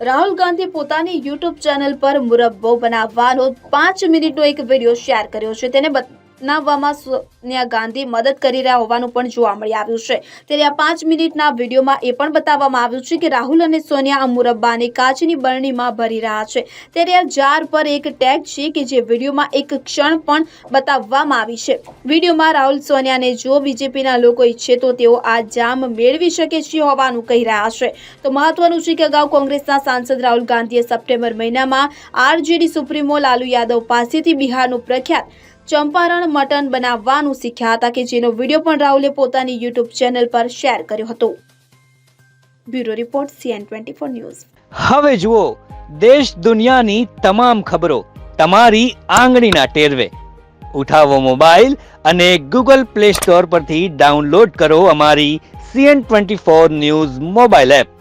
રાહુલ ગાંધી પોતાની YouTube channel પર મુરબ્બો બનાવવાનો પાંચ મિનિટનો એક વીડિયો શેર કર્યો છે. તેને બનાવવામાં સોનિયા ગાંધી મદદ કરી રહ્યા હોવાનું પણ જોવા મળી આવ્યું છે. ત્યારે આ પાંચ મિનિટના વિડીયોમાં એ પણ બતાવવામાં આવ્યું છે કે રાહુલ અને સોનિયા આ મુરબ્બાને કાચની બરણીમાં ભરી રહ્યા છે. ત્યારે આ જાર પર એક ટેગ છે કે જે વિડીયોમાં એક ક્ષણ પણ બતાવવામાં આવી છે. વિડીયોમાં રાહુલ સોનિયાને જો બીજેપીના લોકો ઈચ્છે તો તેઓ આ જામ મેળવી શકે છે હોવાનું કહી રહ્યા છે. તો મહત્વનું છે કે અગાઉ કોંગ્રેસના સાંસદ રાહુલ ગાંધીએ સપ્ટેમ્બર મહિનામાં આરજેડી સુપ્રીમો લાલુ યાદવ પાસેથી બિહારનું પ્રખ્યાત ચંપારણ મટન બનાવવાનું શીખ્યા હતા કે જેનો વીડિયો પણ રાહુલે પોતાની યુટ્યુબ ચેનલ પર શેર કર્યો હતો. Bureau report CN twenty four news. હવે જુઓ, દેશ દુનિયાની તમામ ખબરો તમારી આંગળીના ટેરવે. ઉઠાવો મોબાઈલ અને ગૂગલ પ્લે સ્ટોર પરથી ડાઉનલોડ કરો અમારી CN twenty four news mobile app.